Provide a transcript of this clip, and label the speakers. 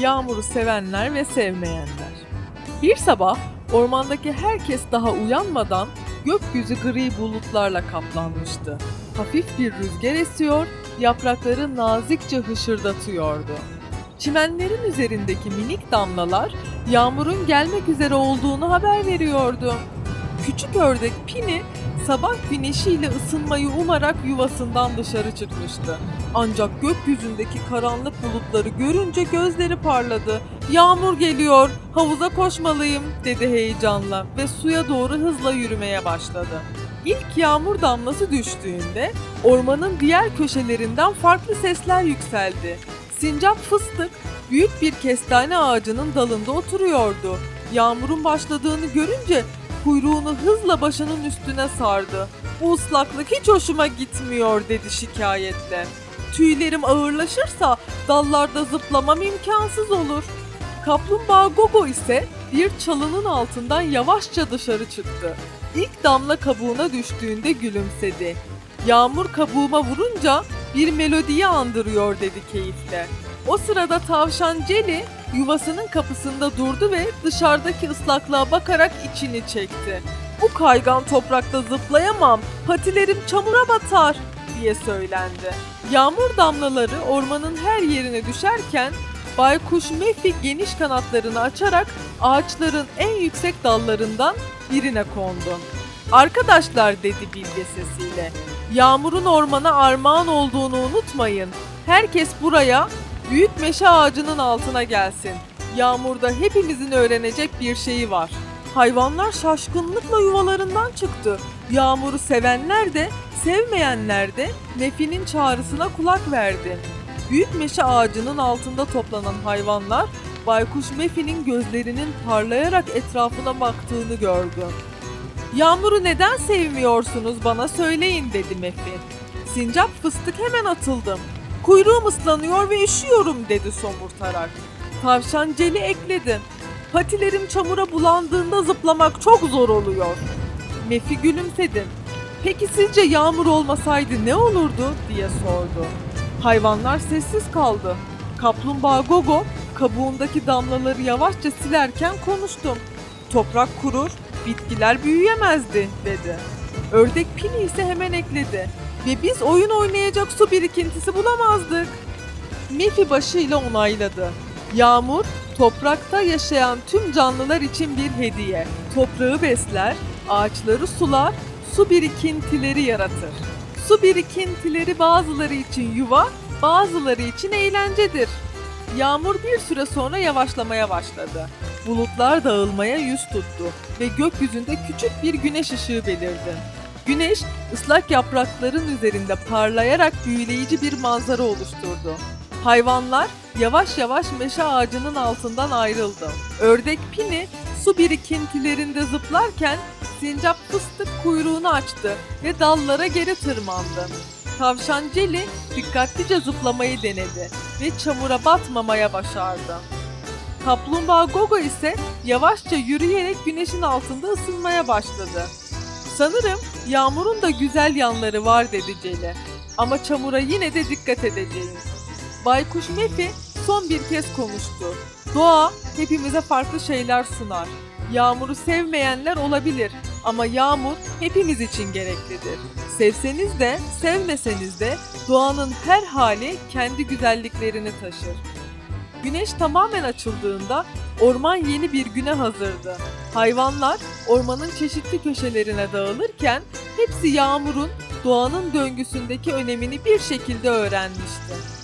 Speaker 1: Yağmuru sevenler ve sevmeyenler. Bir sabah ormandaki herkes daha uyanmadan gökyüzü gri bulutlarla kaplanmıştı. Hafif bir rüzgar esiyor, yaprakları nazikçe hışırdatıyordu. Çimenlerin üzerindeki minik damlalar yağmurun gelmek üzere olduğunu haber veriyordu. Küçük ördek Pini sabah güneşiyle ısınmayı umarak yuvasından dışarı çıkmıştı. Ancak gökyüzündeki karanlık bulutları görünce gözleri parladı. Yağmur geliyor, havuza koşmalıyım dedi heyecanla ve suya doğru hızla yürümeye başladı. İlk yağmur damlası düştüğünde ormanın diğer köşelerinden farklı sesler yükseldi. Sincap fıstık büyük bir kestane ağacının dalında oturuyordu. Yağmurun başladığını görünce kuyruğunu hızla başının üstüne sardı. Bu ıslaklık hiç hoşuma gitmiyor dedi şikayetle. Tüylerim ağırlaşırsa dallarda zıplamam imkansız olur. Kaplumbağa Gogo ise bir çalının altından yavaşça dışarı çıktı. İlk damla kabuğuna düştüğünde gülümsedi. Yağmur kabuğuma vurunca bir melodiyi andırıyor dedi keyifle. O sırada tavşan Celi yuvasının kapısında durdu ve dışarıdaki ıslaklığa bakarak içini çekti. Bu kaygan toprakta zıplayamam, patilerim çamura batar diye söylendi. Yağmur damlaları ormanın her yerine düşerken Baykuş Mefi geniş kanatlarını açarak ağaçların en yüksek dallarından birine kondu. Arkadaşlar dedi bilge sesiyle. Yağmurun ormana armağan olduğunu unutmayın. Herkes buraya büyük meşe ağacının altına gelsin. Yağmurda hepimizin öğrenecek bir şeyi var. Hayvanlar şaşkınlıkla yuvalarından çıktı. Yağmuru sevenler de, sevmeyenler de Mefi'nin çağrısına kulak verdi. Büyük meşe ağacının altında toplanan hayvanlar Baykuş Mefi'nin gözlerinin parlayarak etrafına baktığını gördü. Yağmuru neden sevmiyorsunuz bana söyleyin dedi Mefi. Sincap fıstık hemen atıldım. Kuyruğum ıslanıyor ve üşüyorum dedi somurtarak. Tavşan Celi ekledi. Patilerim çamura bulandığında zıplamak çok zor oluyor. Mefi gülümsedi. Peki sizce yağmur olmasaydı ne olurdu diye sordu. Hayvanlar sessiz kaldı. Kaplumbağa Gogo kabuğundaki damlaları yavaşça silerken konuştum. Toprak kurur, bitkiler büyüyemezdi dedi. Ördek Pini ise hemen ekledi. Ve biz oyun oynayacak su birikintisi bulamazdık. Mifi başıyla onayladı. Yağmur, toprakta yaşayan tüm canlılar için bir hediye. Toprağı besler, ağaçları sular, su birikintileri yaratır. Su birikintileri bazıları için yuva, bazıları için eğlencedir. Yağmur bir süre sonra yavaşlamaya başladı. Bulutlar dağılmaya yüz tuttu ve gökyüzünde küçük bir güneş ışığı belirdi. Güneş ıslak yaprakların üzerinde parlayarak büyüleyici bir manzara oluşturdu. Hayvanlar yavaş yavaş meşe ağacının altından ayrıldı. Ördek Pini su birikintilerinde zıplarken sincap fıstık kuyruğunu açtı ve dallara geri tırmandı. Tavşan Celi dikkatlice zıplamayı denedi ve çamura batmamaya başardı. Kaplumbağa Gogo ise yavaşça yürüyerek güneşin altında ısınmaya başladı. Sanırım yağmurun da güzel yanları var dedi Celi. Ama çamura yine de dikkat edeceğiz. Baykuş Mefi son bir kez konuştu. Doğa hepimize farklı şeyler sunar. Yağmuru sevmeyenler olabilir ama yağmur hepimiz için gereklidir. Sevseniz de sevmeseniz de doğanın her hali kendi güzelliklerini taşır. Güneş tamamen açıldığında orman yeni bir güne hazırdı. Hayvanlar ormanın çeşitli köşelerine dağılırken hepsi yağmurun doğanın döngüsündeki önemini bir şekilde öğrenmişti.